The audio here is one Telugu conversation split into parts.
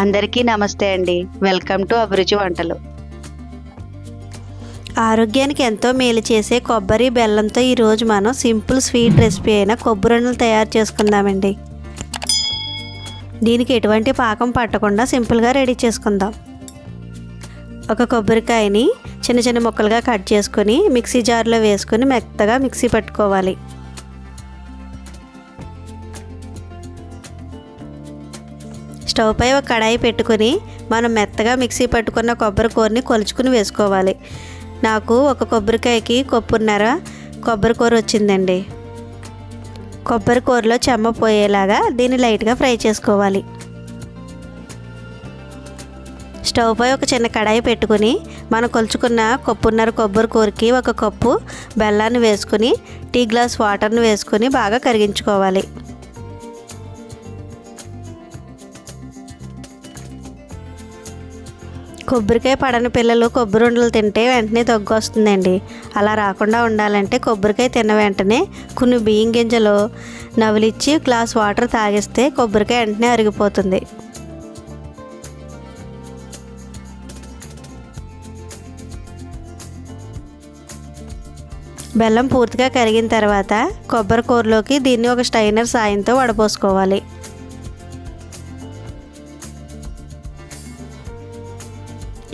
అందరికీ నమస్తే అండి. వెల్కమ్ టు అభిరుచి వంటలు. ఆరోగ్యానికి ఎంతో మేలు చేసే కొబ్బరి బెల్లంతో ఈరోజు మనం సింపుల్ స్వీట్ రెసిపీ అయిన కొబ్బరిన్నలు తయారు చేసుకుందామండి. దీనికి ఎటువంటి పాకం పట్టకుండా సింపుల్గా రెడీ చేసుకుందాం. ఒక కొబ్బరికాయని చిన్న చిన్న ముక్కలుగా కట్ చేసుకొని మిక్సీ జార్లో వేసుకొని మెత్తగా మిక్సీ పట్టుకోవాలి. స్టవ్ పై ఒక కడాయి పెట్టుకుని మనం మెత్తగా మిక్సీ పట్టుకున్న కొబ్బరి కూరని కొలుచుకుని వేసుకోవాలి. నాకు ఒక కొబ్బరికాయకి కొప్పున్నర కొబ్బరి కూర వచ్చిందండి. కొబ్బరి కూరలో చెమ్మ పోయేలాగా దీన్ని లైట్గా ఫ్రై చేసుకోవాలి. స్టవ్ పై ఒక చిన్న కడాయి పెట్టుకుని మనం కొలుచుకున్న కొప్పున్నర కొబ్బరి కూరకి ఒక కప్పు బెల్లాన్ని వేసుకుని టీ గ్లాస్ వాటర్ని వేసుకుని బాగా కరిగించుకోవాలి. కొబ్బరికాయ పడని పిల్లలు కొబ్బరి ఉండలు తింటే వెంటనే దగ్గు వస్తుందండి. అలా రాకుండా ఉండాలంటే కొబ్బరికాయ తిన్న వెంటనే కొన్ని బియ్యం గింజలు నవిలిచ్చి గ్లాస్ వాటర్ తాగిస్తే కొబ్బరికాయ వెంటనే అరిగిపోతుంది. బెల్లం పూర్తిగా కరిగిన తర్వాత కొబ్బరి కూరలోకి దీన్ని ఒక స్టైనర్ సాయంతో వడపోసుకోవాలి.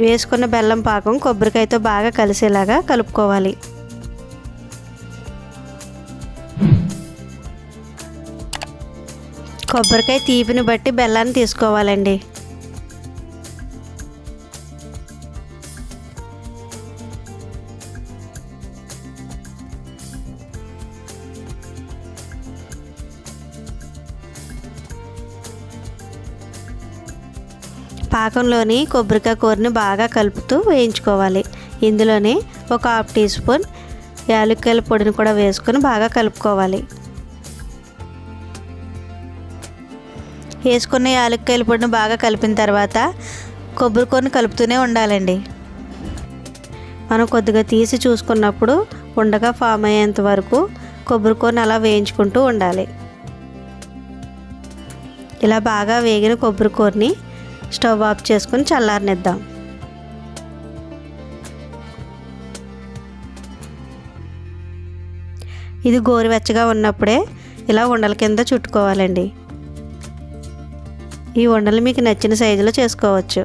వేసుకున్న బెల్లం పాకం కొబ్బరికాయతో బాగా కలిసేలాగా కలుపుకోవాలి. కొబ్బరికాయ తీపిని బట్టి బెల్లాన్ని తీసుకోవాలండి. పాకంలోని కొబ్బరికాయ కూరని బాగా కలుపుతూ వేయించుకోవాలి. ఇందులోనే ఒక హాఫ్ టీ స్పూన్ యాలక్కాయల పొడిని కూడా వేసుకొని బాగా కలుపుకోవాలి. వేసుకున్న యాలక్కాయల పొడిని బాగా కలిపిన తర్వాత కొబ్బరి కూరని కలుపుతూనే ఉండాలండి. మనం కొద్దిగా తీసి చూసుకున్నప్పుడు ఉండగా ఫామ్ అయ్యేంత వరకు కొబ్బరి కూరని అలా వేయించుకుంటూ ఉండాలి. ఇలా బాగా వేగిన కొబ్బరి కూరని స్టవ్ ఆఫ్ చేసుకుని చల్లారనిద్దాం. ఇది గోరువెచ్చగా ఉన్నప్పుడే ఇలా ఉండల కింద చుట్టుకోవాలండి. ఈ ఉండలు మీకు నచ్చిన సైజులో చేసుకోవచ్చు.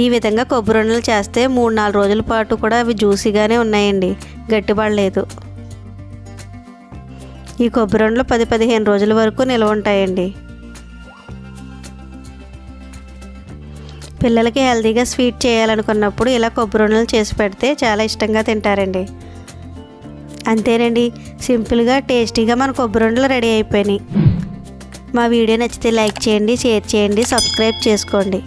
ఈ విధంగా కొబ్బరి ఉండలు చేస్తే మూడు నాలుగు రోజుల పాటు కూడా అవి జ్యూసీగానే ఉన్నాయండి. గట్టిపడలేదు ఈ కొబ్బరి ఉండలు పది పదిహేను రోజుల వరకు నిల్వ ఉంటాయండి. పిల్లలకి హెల్తీగా స్వీట్ చేయాలనుకున్నప్పుడు ఇలా కొబ్బరి చేసి పెడితే చాలా ఇష్టంగా తింటారండి. అంతేనండి సింపుల్గా టేస్టీగా మన కొబ్బరిండలు రెడీ అయిపోయినాయి. మా వీడియో నచ్చితే లైక్ చేయండి షేర్ చేయండి సబ్స్క్రైబ్ చేసుకోండి.